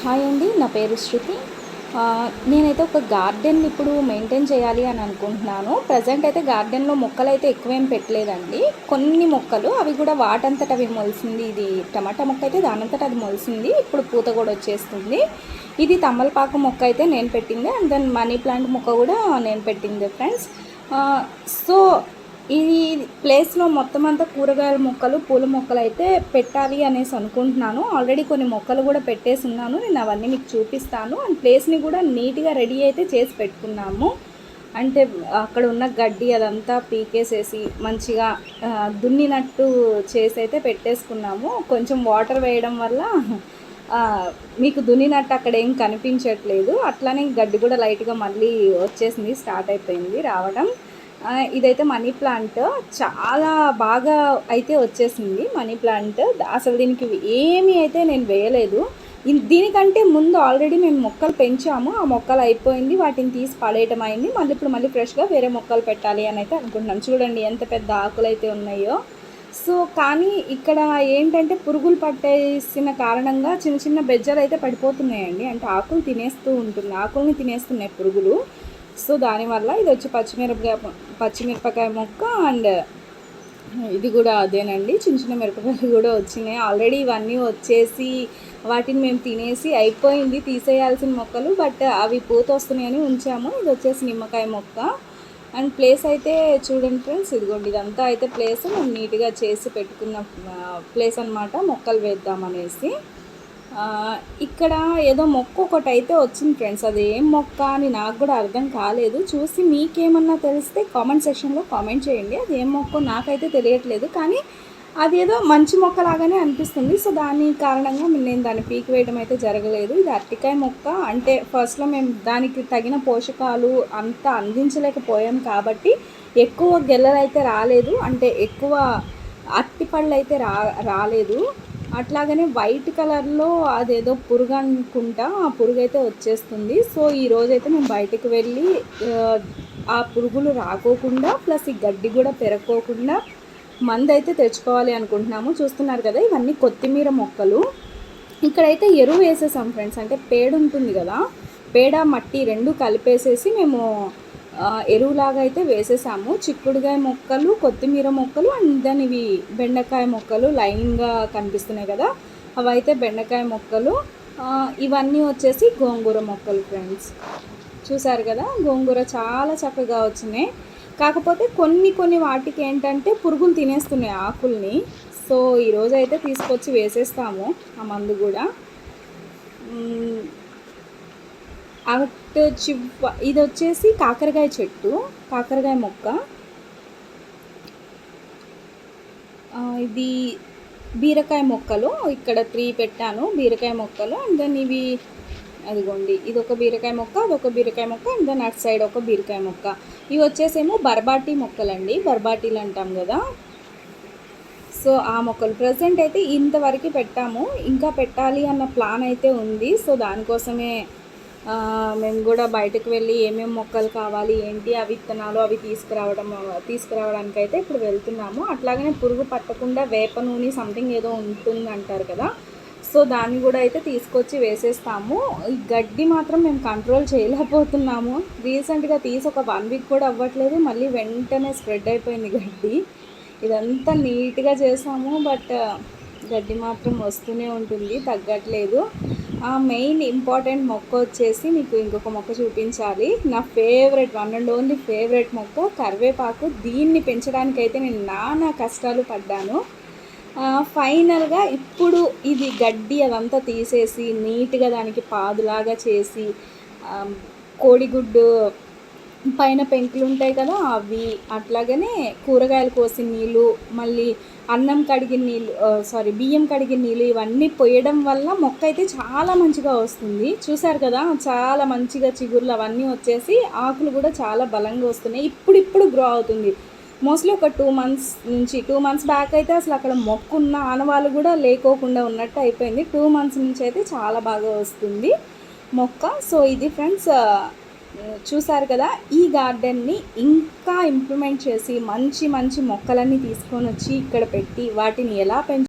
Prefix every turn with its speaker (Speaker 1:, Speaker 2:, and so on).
Speaker 1: Hi అండి నా పేరు శృతి. నేనైతే ఒక గార్డెన్ ఇప్పుడు మెయింటైన్ చేయాలి అని అనుకుంటున్నాను. ప్రజెంట్ అయితే గార్డెన్లో మొక్కలు అయితే ఎక్కువేం పెట్టలేదండి. కొన్ని మొక్కలు అవి కూడా వాటంతట అవి మొలిసింది. ఇది టమాటా మొక్క అయితే దానంతట అది మొలిసింది. ఇప్పుడు పూత కూడా వచ్చేస్తుంది. ఇది తమలపాకు మొక్క అయితే నేను పెట్టింది. అండ్ దెన్ మనీ ప్లాంట్ మొక్క కూడా నేను పెట్టింది ఫ్రెండ్స్. సో ఈ ప్లేస్లో మొత్తం అంతా కూరగాయల మొక్కలు పూల మొక్కలు అయితే పెట్టాలి అనేసి అనుకుంటున్నాను. ఆల్రెడీ కొన్ని మొక్కలు కూడా పెట్టేసి ఉన్నాను. నేను అవన్నీ మీకు చూపిస్తాను. అండ్ ప్లేస్ని కూడా నీట్గా రెడీ అయితే చేసి పెట్టుకున్నాము. అంటే అక్కడ ఉన్న గడ్డి అదంతా పీకేసేసి మంచిగా దున్నినట్టు చేసి అయితే పెట్టేసుకున్నాము. కొంచెం వాటర్ వేయడం వల్ల మీకు దున్నినట్టు అక్కడ ఏం కనిపించట్లేదు. అట్లానే గడ్డి కూడా లైట్గా మళ్ళీ వచ్చేసింది స్టార్ట్ అయిపోయింది రావడం. ఇదైతే మనీ ప్లాంట్. చాలా బాగా అయితే వచ్చేసింది మనీ ప్లాంట్. అసలు దీనికి ఏమీ అయితే నేను వేయలేదు. దీనికంటే ముందు ఆల్రెడీ మేము మొక్కలు పెంచాము. ఆ మొక్కలు అయిపోయింది. వాటిని తీసి పడేయటం అయింది. మళ్ళీ ఇప్పుడు మళ్ళీ ఫ్రెష్గా వేరే మొక్కలు పెట్టాలి అని అయితే అనుకుంటున్నాం. చూడండి ఎంత పెద్ద ఆకులు అయితే ఉన్నాయో. సో కానీ ఇక్కడ ఏంటంటే పురుగులు పట్టేసిన కారణంగా చిన్న చిన్న బెజ్జలు అయితే పడిపోతున్నాయండి. అంటే ఆకులు తినేస్తూ ఉంటుంది ఆకుల్ని తినేస్తున్నాయి పురుగులు. సో దానివల్ల ఇది వచ్చి పచ్చిమిరపకాయ పచ్చిమిరపకాయ మొక్క అండ్ ఇది కూడా అదేనండి. చిన్న చిన్న మిరపకాయలు కూడా వచ్చినాయి. ఆల్రెడీ ఇవన్నీ వచ్చేసి వాటిని మేము తినేసి అయిపోయింది తీసేయాల్సిన మొక్కలు. బట్ అవి పూత వస్తున్నాయని ఉంచాము. ఇది వచ్చేసి నిమ్మకాయ మొక్క. అండ్ ప్లేస్ అయితే చూడండి ఫ్రెండ్స్ ఇదిగోండి ఇదంతా అయితే ప్లేస్ మేము నీట్గా చేసి పెట్టుకున్న ప్లేస్ అన్నమాట. మొక్కలు వేద్దామనేసి. అనేసి ఇక్కడ ఏదో మొక్క ఒకటి అయితే వచ్చింది ఫ్రెండ్స్ అది ఏం మొక్క అని నాకు కూడా అర్థం కాలేదు. చూసి మీకేమన్నా తెలిస్తే కామెంట్ సెక్షన్లో కామెంట్ చేయండి. అది ఏం మొక్క నాకైతే తెలియట్లేదు. కానీ అది ఏదో మంచి మొక్క లాగానే అనిపిస్తుంది. సో దాని కారణంగా నేను దాన్ని పీకి వేయడం అయితే జరగలేదు. ఇది అరటికాయ మొక్క. అంటే ఫస్ట్లో మేము దానికి తగిన పోషకాలు అంతా అందించలేకపోయాం కాబట్టి ఎక్కువ గెల్లలు అయితే రాలేదు. అంటే ఎక్కువ అరటిపళ్ళు అయితే రా రాలేదు. అట్లాగనే వైట్ కలర్లో అదేదో పురుగు అనుకుంటా ఆ పురుగు అయితే వచ్చేస్తుంది. సో ఈ రోజైతే మేము బయటకు వెళ్ళి ఆ, పురుగులు రాకోకుండా ప్లస్ ఈ గడ్డి కూడా పెరగకోకుండా మందు అయితే తెచ్చుకోవాలి అనుకుంటున్నాము. చూస్తున్నారు కదా ఇవన్నీ కొత్తిమీర మొక్కలు. ఇక్కడైతే ఎరువు వేసేసాం ఫ్రెండ్స్. అంటే పేడ ఉంటుంది కదా పేడ మట్టి రెండు కలిపేసేసి మేము ఎరువులాగా అయితే వేసేసాము. చిక్కుడుగాయ మొక్కలు కొత్తిమీర మొక్కలు అండ్ దెన్ ఇవి బెండకాయ మొక్కలు లైన్గా కనిపిస్తున్నాయి కదా. అవి అయితే బెండకాయ మొక్కలు ఇవన్నీ వచ్చేసి గోంగూర మొక్కలు ఫ్రెండ్స్. చూసారు కదా గోంగూర చాలా చక్కగా వచ్చినాయి. కాకపోతే కొన్ని కొన్ని వాటికి ఏంటంటే పురుగులు తినేస్తున్నాయి ఆకుల్ని. సో ఈరోజు అయితే తీసుకొచ్చి వేసేస్తాము ఆ మందు కూడా. అటు చివ్వ ఇది వచ్చేసి కాకరకాయ చెట్టు కాకరకాయ మొక్క. ఇది బీరకాయ మొక్కలు. ఇక్కడ త్రీ పెట్టాను బీరకాయ మొక్కలు. అండ్ దెన్ ఇవి అదిగోండి ఇది ఒక బీరకాయ మొక్క అదొక బీరకాయ మొక్క అండ్ దెన్ అటు సైడ్ ఒక బీరకాయ మొక్క. ఇవి వచ్చేసేమో బర్బాటి మొక్కలండి బర్బాటీలు అంటాం కదా. సో ఆ మొక్కలు ప్రజెంట్ అయితే ఇంతవరకు పెట్టాము. ఇంకా పెట్టాలి అన్న ప్లాన్ అయితే ఉంది. సో దానికోసమే మేము కూడా బయటకు వెళ్ళి ఏమేమి మొక్కలు కావాలి ఏంటి ఆ విత్తనాలు అవి తీసుకురావడం తీసుకురావడానికి అయితే ఇప్పుడు వెళ్తున్నాము. అట్లాగనే పురుగు పట్టకుండా వేప నూనె సంథింగ్ ఏదో ఉంటుంది అంటారు కదా. సో దాన్ని కూడా అయితే తీసుకొచ్చి వేసేస్తాము. ఈ గడ్డి మాత్రం మేము కంట్రోల్ చేయలేకపోతున్నాము. రీసెంట్గా తీసి ఒక వన్ వీక్ కూడా అవ్వట్లేదు. మళ్ళీ వెంటనే స్ప్రెడ్ అయిపోయింది గడ్డి. ఇదంతా నీట్గా చేసాము బట్ గడ్డి మాత్రం వస్తూనే ఉంటుంది తగ్గట్లేదు. మెయిన్ ఇంపార్టెంట్ మొక్క వచ్చేసి మీకు ఇంకొక మొక్క చూపించాలి. నా favourite one and only favourite మొక్క కరివేపాకు. దీన్ని పెంచడానికైతే నేను నానా కష్టాలు పడ్డాను. ఫైనల్గా ఇప్పుడు ఇది గడ్డి అదంతా తీసేసి నీట్గా దానికి పాదులాగా చేసి కోడిగుడ్డు పైన పెంకులు ఉంటాయి కదా అవి అట్లాగనే కూరగాయలు కోసిన నీళ్ళు మళ్ళీ అన్నం కడిగిన నీళ్ళు సారీ బియ్యం కడిగిన నీళ్ళు ఇవన్నీ పోయడం వల్ల మొక్క అయితే చాలా మంచిగా వస్తుంది. చూసారు కదా చాలా మంచిగా చిగుర్లు అవన్నీ వచ్చేసి ఆకులు కూడా చాలా బలంగా వస్తున్నాయి. ఇప్పుడు ఇప్పుడు గ్రో అవుతుంది. మోస్ట్లీ ఒక టూ మంత్స్ నుంచి టూ మంత్స్ బ్యాక్ అయితే అసలు అక్కడ మొక్క ఉన్న ఆనవాళ్ళు కూడా లేకోకుండా ఉన్నట్టు అయిపోయింది. టూ మంత్స్ నుంచి అయితే చాలా బాగా వస్తుంది మొక్క. సో ఇది ఫ్రెండ్స్ చూసారు కదా ఈ గార్డెన్ని ఇంకా ఇంప్రూవ్మెంట్ చేసి మంచి మంచి మొక్కలన్నీ తీసుకొని వచ్చి ఇక్కడ పెట్టి వాటిని ఎలా పెంచ